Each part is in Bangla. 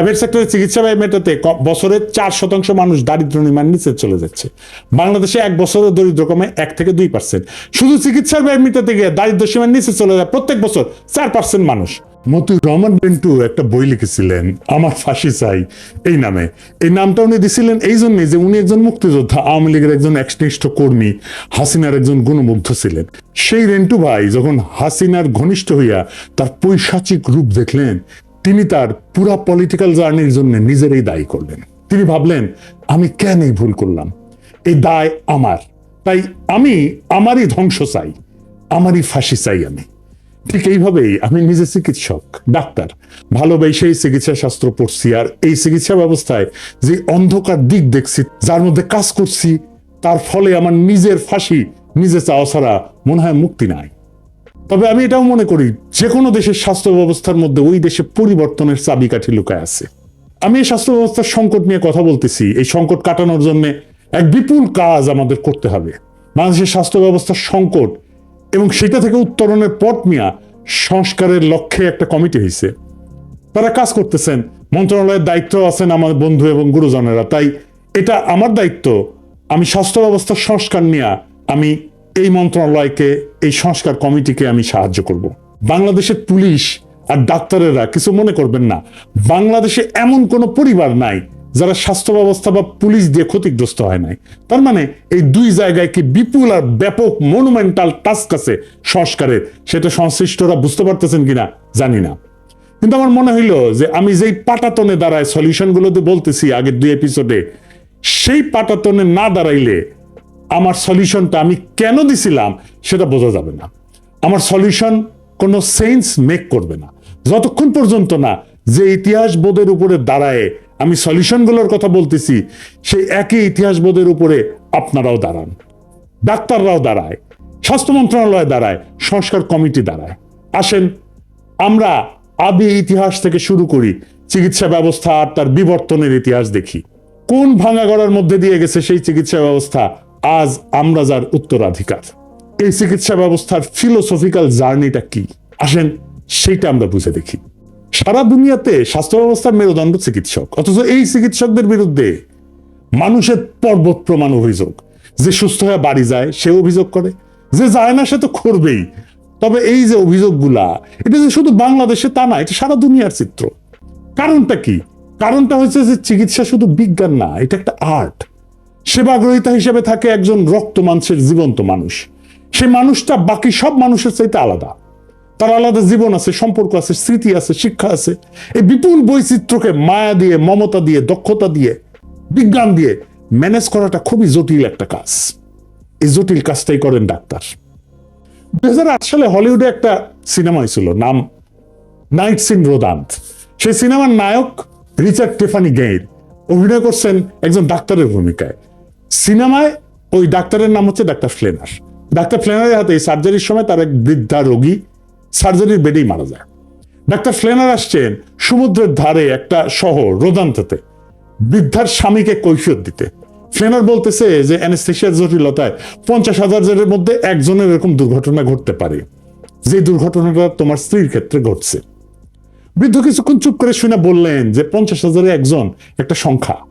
প্রাইভেট সেক্টরে চিকিৎসা ব্যয় মেটাতে বছরে চার শতাংশ মানুষ দারিদ্র নির্মাণ নিচে চলে যাচ্ছে। বাংলাদেশে এক বছরে দরিদ্র কমে এক থেকে দুই পার্সেন্ট। শুধু চিকিৎসার ব্যয় মেটাতে গিয়ে দারিদ্র সীমার নিচে চলে যায় প্রত্যেক বছর চার পার্সেন্ট মানুষ। মতুর রহমান বেন্টু একটা বই লিখেছিলেন, আমার ফাঁসি চাই এই নামে। এই নামটা উনি দিছিলেন এই জন্যই যে উনি একজন মুক্তিযোদ্ধা, আওয়ামী লীগের একজন একনিষ্ঠ কর্মী, হাসিনার একজন গুণমুগ্ধ ছিলেন। সেই রেন্টু ভাই যখন হাসিনার ঘনিষ্ঠ হইয়া তার পৈশাচিক রূপ দেখলেন তিনি তার পুরা পলিটিক্যাল জার্নির জন্য নিজেরই দায়ী করলেন। তিনি ভাবলেন, আমি কেন এই ভুল করলাম? এই দায় আমার। তাই আমি আমারই ধ্বংস চাই, আমারই ফাঁসি চাই আমি। ঠিক এইভাবেই আমি নিজে চিকিৎসক, ডাক্তার। ভালোবেসেই চিকিৎসা শাস্ত্র পড়ছি, আর এই চিকিৎসা ব্যবস্থায় যে অন্ধকার দিক দেখছি, যার মধ্যে কাজ করছি, তার ফলে আমার নিজের ফাঁসি নিজে চাওয়া ছাড়া মনে হয় মুক্তি নাই। তবে আমি এটাও মনে করি যে কোনো দেশের স্বাস্থ্য ব্যবস্থার মধ্যে ওই দেশে পরিবর্তনের চাবিকাঠি লুকায় আছে। আমি এই স্বাস্থ্য ব্যবস্থার সংকট নিয়ে কথা বলতেছি, এই সংকট কাটানোর জন্য এক বিপুল কাজ আমাদের করতে হবে। বাংলাদেশের স্বাস্থ্য ব্যবস্থার সংকট এবং সেটা থেকে উত্তরণের পথ নিয়ে সংস্কারের লক্ষ্যে একটা কমিটি হয়েছে। তারা কাজ করতেছেন, মন্ত্রণালয়ের দায়িত্ব আছেন আমার বন্ধু এবং গুরুজনেরা। তাই এটা আমার দায়িত্ব, আমি স্বাস্থ্য ব্যবস্থার সংস্কার নিয়ে আমি এই মন্ত্রণালয়কে, এই সংস্কার কমিটিকে আমি সাহায্য করব। বাংলাদেশের পুলিশ আর ডাক্তারেরা কিছু মনে করবেন না। বাংলাদেশে এমন কোনো পরিবার নাই যারা স্বাস্থ্য ব্যবস্থা বা পুলিশ দিয়ে ক্ষতিগ্রস্ত হয় নাই। তার মানে এই দুই জায়গায় কি বিপুল আর ব্যাপক মনুমেন্টাল টাস্ক আছে সংস্কারের? সেটা সংশ্লিষ্টরা বুঝতে পারতেছেন কিনা জানি না। কিন্তু আমার মনে হইল যে আমি যেই পাটাতনে দাঁড়ায় সলিউশন গুলোতে বলতেছি আগের দুই এপিসোডে সেই পাটাতনে না দাঁড়াইলে আমার সলিউশনটা আমি কেন দিছিলাম সেটা বোঝা যাবে না। আমার সলিউশন কোনো সেন্স মেক করবে না। যতক্ষণ পর্যন্ত না যে ইতিহাস বোধের উপরে দাঁড়ায় আমি সলিউশনগুলোর কথা বলতেছি, সেই একই ইতিহাস বোধের উপরে আপনারাও দাঁড়ান। ডাক্তাররাও দাঁড়ায়, স্বাস্থ্য মন্ত্রণালয় দাঁড়ায়, সংস্কার কমিটি দাঁড়ায়। আসেন, আমরা আদি ইতিহাস থেকে শুরু করি, চিকিৎসা ব্যবস্থা আর তার বিবর্তনের ইতিহাস দেখি। কোন ভাঙা গড়ার মধ্যে দিয়ে গেছে সেই চিকিৎসা ব্যবস্থা? আজ আমরা যার উত্তরাধিকার। এই চিকিৎসা ব্যবস্থার ফিলোসফিক্যাল জার্নিটা কি? আসেন সেইটা আমরা বুঝে দেখি। সারা দুনিয়াতে স্বাস্থ্য ব্যবস্থার মেরুদণ্ড চিকিৎসক, অথচ এই চিকিৎসকদের বিরুদ্ধে মানুষের পর্বত প্রমাণ অভিযোগ। যে সুস্থ হয়ে বাড়ি যায়, সে অভিযোগ করে। যে যায় না, সে তো করবেই। তবে এই যে অভিযোগগুলা, এটা যে শুধু বাংলাদেশে তা না, এটা সারা দুনিয়ার চিত্র। কারণটা কি? কারণটা হচ্ছে যে চিকিৎসা শুধু বিজ্ঞান না, এটা একটা আর্ট সেবাগ্রহিতা হিসেবে থাকে একজন রক্ত মানুষের জীবন্ত মানুষ। সেই মানুষটা বাকি সব মানুষের চাইতে আলাদা। তার আলাদা জীবন আছে, সম্পর্ক আছে, স্মৃতি আছে, শিক্ষা আছে। এই বিপুল বৈচিত্র্যকে মায়া দিয়ে, মমতা দিয়ে, দক্ষতা দিয়ে, বিজ্ঞান দিয়ে ম্যানেজ করাটা খুবই জটিল একটা কাজ। এই জটিল কাজটাই করেন ডাক্তার। দু হাজার আট সালে হলিউডে একটা সিনেমা হয়েছিল, নাম নাইটস ইন রোদান্ত। সেই সিনেমার নায়ক রিচার্ড টেফানি গেইর অভিনয় করছেন একজন ডাক্তারের ভূমিকায়। সিনেমায় ওই ডাক্তারের নাম হচ্ছে ডাক্তার ফ্লেনার। ডাক্তার ফ্লেনারের হাতে এই সার্জারির সময় তার এক বৃদ্ধা রোগী সার্জারির বেডেই মারা যায়। ডাক্তার ফ্লেনার আসছেন সমুদ্রের ধারে একটা শহর, রোদান্ততে। বৃদ্ধার স্বামীকে কৈফিয়ত দিতে। ফ্লেনার বলতেছে যে অ্যানেস্থেশিয়ার জটিলতায় পঞ্চাশ হাজার জনের মধ্যে একজনের এরকম দুর্ঘটনা ঘটতে পারে। যে দুর্ঘটনাটা তোমার স্ত্রীর ক্ষেত্রে ঘটছে। বৃদ্ধ কিছুক্ষণ চুপ করে শুনে বললেন যে, পঞ্চাশ হাজারে একজন, একটা সংখ্যা।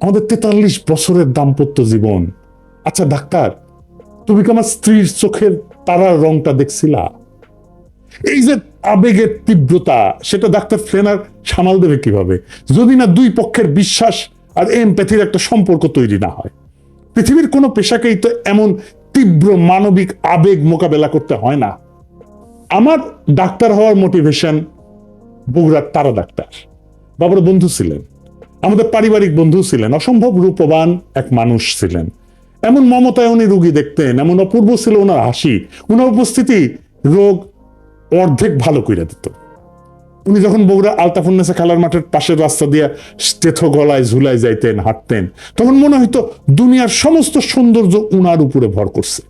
আমাদের তেতাল্লিশ বছরের দাম্পত্য জীবন। আচ্ছা ডাক্তার, তুমি কি আমার স্ত্রীর চোখের তারার রংটা দেখছিলা? এই যে আবেগের তীব্রতা, সেটা ডাক্তার ফ্লেনার সামাল দেবে কীভাবে? যদি না দুই পক্ষের বিশ্বাস আর এমপ্যাথির একটা সম্পর্ক তৈরি না হয়। পৃথিবীর কোনো পেশাকেই তো এমন তীব্র মানবিক আবেগ মোকাবেলা করতে হয় না। আমার ডাক্তার হওয়ার মোটিভেশন বগুড়ার তারা ডাক্তার। বাবার বন্ধু ছিলেন। আমাদের পারিবারিক বন্ধু ছিলেন, অসম্ভব রূপবান এক মানুষ ছিলেন। এমন মমতায় উনি রুগী দেখতেন, এমন অপূর্ব ছিল ওনার হাসি। ওনার উপস্থিতি রোগ অর্ধেক ভালো করে দিত। উনি যখন বগুড়া আলতাফুন্নেসা খেলার মাঠের পাশের রাস্তা দিয়ে স্টেথ গলায় ঝুলায় যাইতেন, হাঁটতেন, তখন মনে হইতো দুনিয়ার সমস্ত সৌন্দর্য উনার উপরে ভর করছে।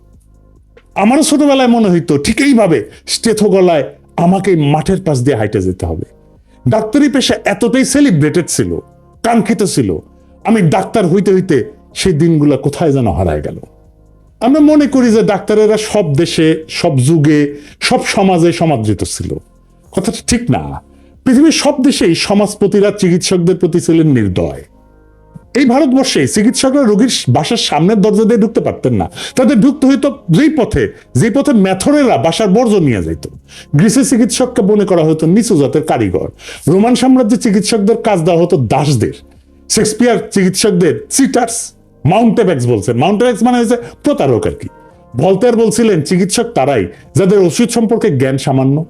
আমারও ছোটবেলায় মনে হইতো, ঠিক এইভাবে স্টেথ গলায় আমাকে মাঠের পাশ দিয়ে হাইটে যেতে হবে। ডাক্তারি পেশা এতটাই সেলিব্রেটেড ছিল কাঙ্ক্ষিত ছিল। আমি ডাক্তার হইতে হইতে সেই দিনগুলো কোথায় যেন হারায় গেল। আমরা মনে করি যে ডাক্তারেরা সব দেশে, সব যুগে, সব সমাজে সমাদৃত ছিল। কথাটা ঠিক না। পৃথিবীর সব দেশেই সমাজপতিরা চিকিৎসকদের প্রতি ছিলেন নির্দয়। এই ভারতবর্ষে চিকিৎসকরা রোগীর বাসার সামনের দরজা দিয়ে ঢুকতে পারতেন না। তাদের ঢুকতে হইতো যেই পথে যেই পথে ম্যাথরেরা বাসার বর্জ্য নিয়ে যাইত। গ্রিসের চিকিৎসককে মনে করা হতো নিচু জাতের কারিগর। রোমান সাম্রাজ্যের চিকিৎসকদের কাজ দেওয়া হতো দাসদের। শেক্সপিয়ার চিকিৎসকদের চিটার্স, মাউন্টেব্যাক্স বলছেন। মাউন্টেব্যাক্স মানে হচ্ছে প্রতারক আর কি। ভলতেয়ার বলছিলেন, চিকিৎসক তারাই, যাদের ওষুধ সম্পর্কে জ্ঞান সামান্য,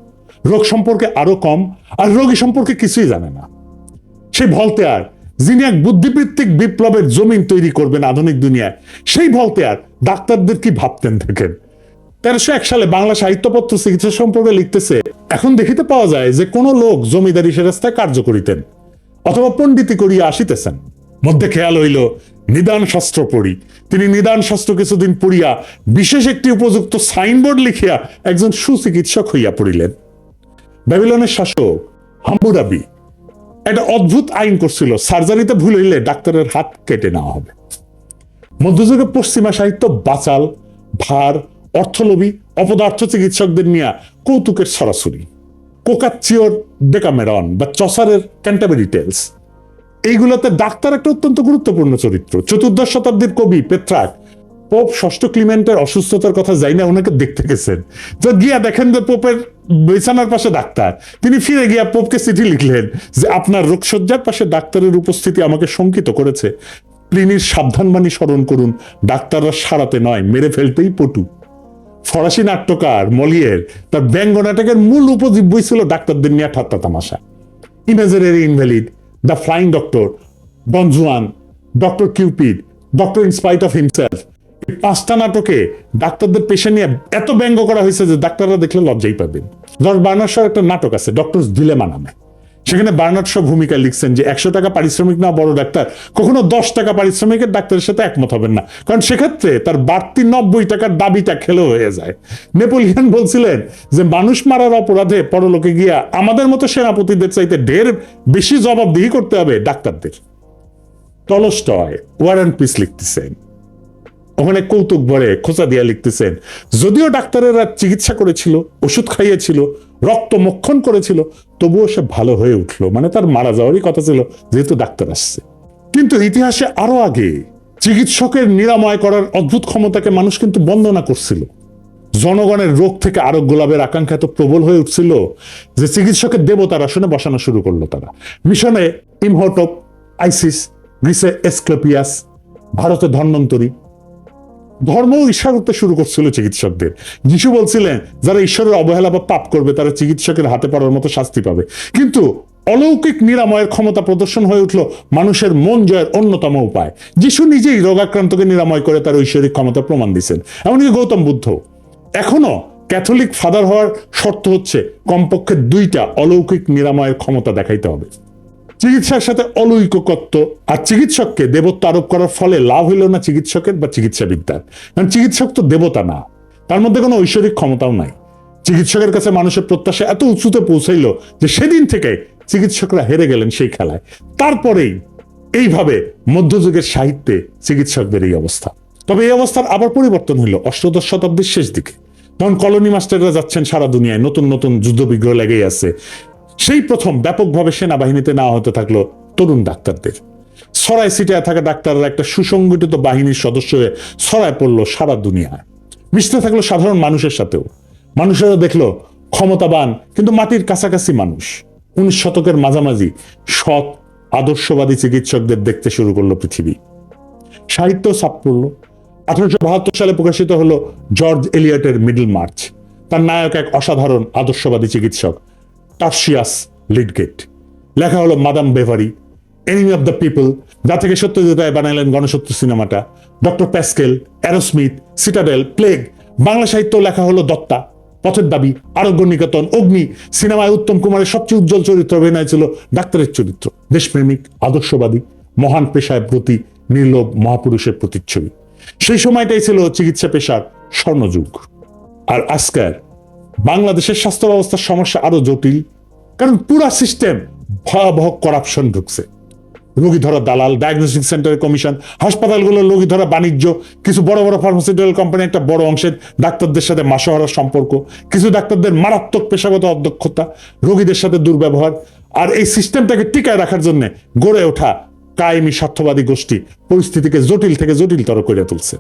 রোগ সম্পর্কে আরও কম, আর রোগী সম্পর্কে কিছুই জানে না। সেই ভলতেয়ার যিনি এক বুদ্ধিবৃত্তিক বিপ্লবের জমিন তৈরি করবেন আধুনিক দুনিয়ায়, সেই ভলতেয়ার ডাক্তারদের কি ভাবতেন দেখেন? তেরোশো এক সালে বাংলা সাহিত্যপত্র চিকিৎসা সম্পর্কে লিখতেছে, এখন দেখিতে পাওয়া যায় যে কোন লোক জমিদারি সে রাস্তায় কার্য করিতেন, অথবা পণ্ডিতি করিয়া আসিতেছেন। মধ্যে খেয়াল হইল, নিদান শাস্ত্র পড়ি। তিনি নিদান শাস্ত্র কিছুদিন পড়িয়া বিশেষ একটি উপযুক্ত সাইনবোর্ড লিখিয়া একজন সুচিকিৎসক হইয়া পড়িলেন। ব্যাবিলনের শাসক হাম্বুরাবি একটা অদ্ভুত আইন করছিল। সার্জারিতে ভুল হইলে ডাক্তারের হাত কেটে নেওয়া হবে। মধ্যযুগে পশ্চিমা সাহিত্য, বাচাল, ভার, অর্থলোভী, অপদার্থ চিকিৎসকদের নিয়ে কৌতুকের সরাসরি। কোকাচ্চিওর ডেকামেরন বা চসারের ক্যান্টাবেরি টেলস। এইগুলোতে ডাক্তার একটা অত্যন্ত গুরুত্বপূর্ণ চরিত্র। চতুর্দশ শতাব্দীর কবি পেট্রাক পোপ ষষ্ঠ ক্লিমেন্টের অসুস্থতার কথা যাই না ওনাকে দেখতে গেছেন। তো গিয়া দেখেন যে পোপের বিছানার পাশে ডাক্তার। তিনি ফিরে গিয়া পোপকে চিঠি লিখলেন যে, আপনার রোগসজ্জার পাশে ডাক্তারের উপস্থিতি আমাকে শঙ্কিত করেছে। প্লিনির সাবধানবাণী স্মরণ করুন, ডাক্তাররা সারাতে নয়, মেরে ফেলতেই পটু। ফরাসি নাট্যকার মলিয়ের, তার ব্যঙ্গ নাটকের মূল উপজীব্যই ছিল ডাক্তারদের নিয়ে ঠাট্টা তামাশা। Imaginary invalid, the flying doctor Don Juan doctor Cupid, doctor in spite of himself পাঁচটা নাটকে ডাক্তারদের পেশা নিয়ে এত ব্যঙ্গ করা হয়েছে যে ডাক্তাররা দেখলে লজ্জাই পাবেন। জর্জ বার্নার শর একটা নাটক আছে, ডক্টর দিলেমা নামে। সেখানে বার্নার্ড ভূমিকা লিখছেন যে একশো টাকা পারিশ্রমিক না বড় ডাক্তার, কখনো দশ টাকা পারিশ্রমিকের ডাক্তারের সাথে একমত হবেন না। কারণ সেক্ষেত্রে তার বাড়তি নব্বই টাকার দাবিটা খেলো হয়ে যায়। নেপোলিয়ান বলছিলেন যে মানুষ মারার অপরাধে পরলোকে গিয়া আমাদের মতো সেনাপতিদের চাইতে ঢের বেশি জবাবদিহি করতে হবে ডাক্তারদের। টলস্টয় ওয়ার অ্যান্ড পিস লিখতেছেন ওখানে কৌতুক ভরে খোঁচা দিয়া লিখতেছেন, যদিও ডাক্তারেরা চিকিৎসা করেছিল, ওষুধ খাইয়েছিল, রক্ত মক্ষণ করেছিল, তবুও সে ভালো হয়ে উঠল। মানে তার মারা যাওয়ারই কথা ছিল, যেহেতু ডাক্তার আসছে। কিন্তু ইতিহাসে আরও আগে চিকিৎসকের নিরাময় করার অদ্ভুত ক্ষমতাকে মানুষ কিন্তু বন্দনা করছিল। জনগণের রোগ থেকে আরোগ্য লাভের আকাঙ্ক্ষা এত প্রবল হয়ে উঠছিল যে চিকিৎসকের দেবতার আসনে বসানো শুরু করল তারা। মিশনে ইমহটপ, আইসিস, গ্রিসে এসক্লোপিয়াস, ভারতে ধন্বন্তরী ধর্ম ঈর্ষা করতে শুরু করছিল চিকিৎসকদের। যিশু বলছিলেন, যারা ঈশ্বরের অবহেলা বা পাপ করবে, তারা চিকিৎসকের হাতে পড়ার মতো শাস্তি পাবে। কিন্তু অলৌকিক নিরাময়ের ক্ষমতা প্রদর্শন হয়ে উঠল মানুষের মন জয়ের অন্যতম উপায়। যিশু নিজেই রোগাক্রান্তকে নিরাময় করে তার ঐশ্বরিক ক্ষমতা প্রমাণ দিচ্ছেন। এমনকি গৌতম বুদ্ধ। এখনও ক্যাথলিক ফাদার হওয়ার শর্ত হচ্ছে কমপক্ষে দুইটা অলৌকিক নিরাময়ের ক্ষমতা দেখাইতে হবে। চিকিৎসার সাথে অলৌকিকত্ব আর চিকিৎসককে দেবত্ব আরোপ করার ফলে লাভ হইল না চিকিৎসকের বা চিকিৎসা বিদ্যার কারণ চিকিৎসক তো দেবতা না, তার মধ্যে কোনো ঐশ্বরিক ক্ষমতাও নাই। চিকিৎসকের কাছে মানুষের প্রত্যাশা এত উঁচুতে পৌঁছাইল যে সেদিন থেকে চিকিৎসকরা হেরে গেলেন সেই খেলায়। তারপরেই এইভাবে মধ্যযুগের সাহিত্যে চিকিৎসকদের এই অবস্থা। তবে এই অবস্থার আবার পরিবর্তন হইল অষ্টদশ শতাব্দীর শেষ দিকে তখন কলোনি মাস্টাররা যাচ্ছেন সারা দুনিয়ায়, নতুন নতুন যুদ্ধ বিগ্রহ লেগেই আছে। সেই প্রথম ব্যাপকভাবে সেনাবাহিনীতে নেওয়া হতে থাকল তরুণ ডাক্তারদের। সরাই সিটিয়া থাকা ডাক্তাররা একটা সুসংগঠিত বাহিনীর সদস্য হয়ে ছড়ায় পড়ল সারা দুনিয়ায়। মিশতে থাকল সাধারণ মানুষের সাথেও। মানুষেরা দেখল ক্ষমতাবান, কিন্তু মাটির কাছাকাছি মানুষ। উনিশ শতকের মাঝামাঝি সৎ, আদর্শবাদী চিকিৎসকদের দেখতে শুরু করল পৃথিবী। সাহিত্য ছাপ পড়ল। আঠারোশো বাহাত্তর সালে প্রকাশিত হলো জর্জ এলিয়টের মিডল মার্চ। তার নায়ক এক অসাধারণ আদর্শবাদী চিকিৎসক টার্সিয়াস লিডগেট লেখা হলো madame Bovary enemy of the people যা থেকে সত্যজিৎ রায় বানাইলেন গণসত্য সিনেমাটা। Doctor Pascal Arrowsmith Citadel plague Bangla সাহিত্য লেখা হলো দত্তা। পথের দাবি আরোগ্য নিকেতন অগ্নি। সিনেমায় উত্তম কুমারের সবচেয়ে উজ্জ্বল চরিত্র অভিনয় ছিল ডাক্তারের চরিত্র। দেশপ্রেমিক, আদর্শবাদী, মহান পেশায় প্রতি নির্লোভ মহাপুরুষের প্রতিচ্ছবি। সেই সময়টাই ছিল চিকিৎসা পেশার স্বর্ণযুগ। আর আজকের বাংলাদেশের স্বাস্থ্য ব্যবস্থার সমস্যা আরও জটিল, কারণ পুরা সিস্টেম ভয়াবহ করাপশন ঢুকছে। রোগী ধরা দালাল ডায়াগনস্টিক সেন্টারের কমিশন হাসপাতালগুলোর রোগী ধরা বাণিজ্য, কিছু বড় বড় ফার্মাসিউটিক্যাল কোম্পানি একটা বড় অংশের ডাক্তারদের সাথে মাসোহারার সম্পর্ক, কিছু ডাক্তারদের মারাত্মক পেশাগত অদক্ষতা, রোগীদের সাথে দুর্ব্যবহার, আর এই সিস্টেমটাকে টিকায় রাখার জন্য গড়ে ওঠা কায়েমি স্বার্থবাদী গোষ্ঠী পরিস্থিতিকে জটিল থেকে জটিলতর করে তুলছে।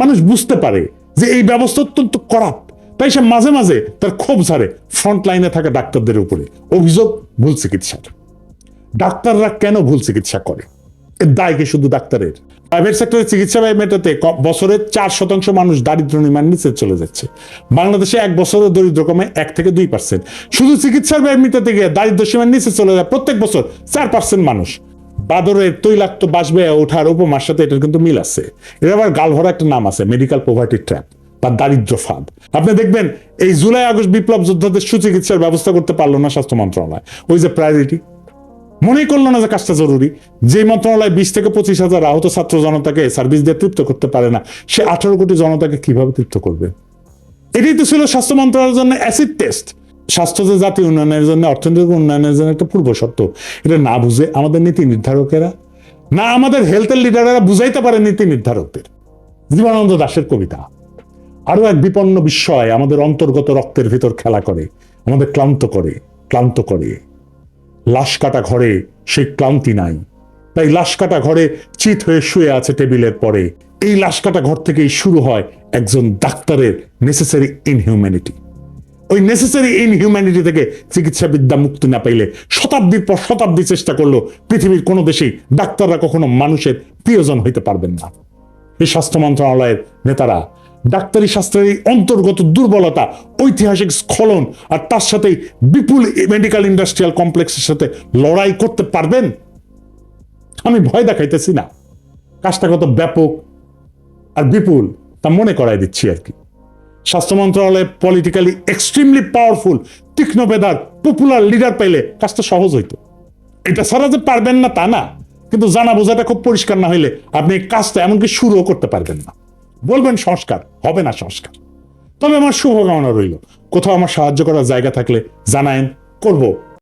মানুষ বুঝতে পারে যে এই ব্যবস্থা অত্যন্ত করাপ্ট তাই সে মাঝে মাঝে তার ক্ষোভ ঝাড়ে ফ্রন্ট লাইনে থাকা ডাক্তারদের উপরে। অভিযোগ, ভুল চিকিৎসার। ডাক্তাররা কেন ভুল চিকিৎসা করে? এর দায় কি শুধু ডাক্তারের? প্রাইভেট সেক্টরের চিকিৎসা ব্যয় মেটাতে বছরে চার শতাংশ মানুষ দারিদ্র নিমান নিচে চলে যাচ্ছে। বাংলাদেশে এক বছরে দরিদ্র কমে এক থেকে দুই পার্সেন্ট শুধু চিকিৎসার ব্যয় মেটাতে গিয়ে দারিদ্র সীমার নিচে চলে যায় প্রত্যেক বছর চার পার্সেন্ট মানুষ। বাদরের তৈলাক্ত বাস ব্যয় ওঠার উপমার সাথে এটার কিন্তু মিল আছে। এর আবার গালভরা একটা নাম আছে মেডিকেল পোভার্টি ট্র্যাপ বা দারিদ্র ফাঁদ। আপনি দেখবেন, এই জুলাই, আগস্ট বিপ্লব যোদ্ধাদের সুচিকিৎসার ব্যবস্থা করতে পারল না স্বাস্থ্য মন্ত্রণালয়। ওই যে প্রায়োরিটি মনেই করল না যে কাজটা জরুরি। যে মন্ত্রণালয় বিশ থেকে পঁচিশ হাজার আহত ছাত্র জনতাকে সার্ভিস দিয়ে তৃপ্ত করতে পারে না, সে আঠারো কোটি জনতাকে কীভাবে তৃপ্ত করবে? এটাই তো ছিল স্বাস্থ্য মন্ত্রণালয়ের জন্য অ্যাসিড টেস্ট স্বাস্থ্য যে জাতীয় উন্নয়নের জন্য, অর্থনৈতিক উন্নয়নের জন্য একটা পূর্ব শর্ত। এটা না বুঝে আমাদের নীতি নির্ধারকেরা, না আমাদের হেলথের লিডারেরা বুঝাইতে পারে নীতি নির্ধারকদের। জীবনানন্দ দাশের কবিতা। আরও এক বিপন্ন বিস্ময় আমাদের অন্তর্গত রক্তের ভিতর খেলা করে, আমাদের ক্লান্ত করে ক্লান্ত করে। লাশ কাটা ঘরে সেই ক্লান্তি নাই। তাই লাশ কাটা ঘরে চিত হয়ে শুয়ে আছে টেবিলের পরে। এই লাশ কাটা ঘর থেকেই শুরু হয় একজন ডাক্তারের নেসেসারি ইনহিউম্যানিটি ওই নেসেসারি ইনহিউম্যানিটি থেকে চিকিৎসাবিদ্যা মুক্তি না পাইলে শতাব্দীর পর শতাব্দী চেষ্টা করল পৃথিবীর কোনো দেশেই ডাক্তাররা কখনো মানুষের প্রিয়জন হইতে পারবেন না। এই স্বাস্থ্য মন্ত্রণালয়ের নেতারা ডাক্তারি শাস্ত্রের এই অন্তর্গত দুর্বলতা, ঐতিহাসিক স্খলন আর তার সাথেই বিপুল মেডিকেল ইন্ডাস্ট্রিয়াল কমপ্লেক্সের সাথে লড়াই করতে পারবেন? আমি ভয় দেখাইতেছি না। কাজটা কত ব্যাপক আর বিপুল তা মনে করাই দিচ্ছি আর কি। স্বাস্থ্য মন্ত্রণালয়ে পলিটিক্যালি এক্সট্রিমলি পাওয়ারফুল তীক্ষ্ণ বেদার পপুলার লিডার পাইলে কাজটা সহজ হইতো। এটা ছাড়া যে পারবেন না তা না। কিন্তু জানা বোঝাটা খুব পরিষ্কার না হইলে আপনি এই কাজটা এমনকি শুরুও করতে পারবেন না। বলবেন সংস্কার, হবে না সংস্কার। তবে আমার শুভকামনা রইল। কোথাও আমার সাহায্য করার জায়গা থাকলে জানায়েন, করব।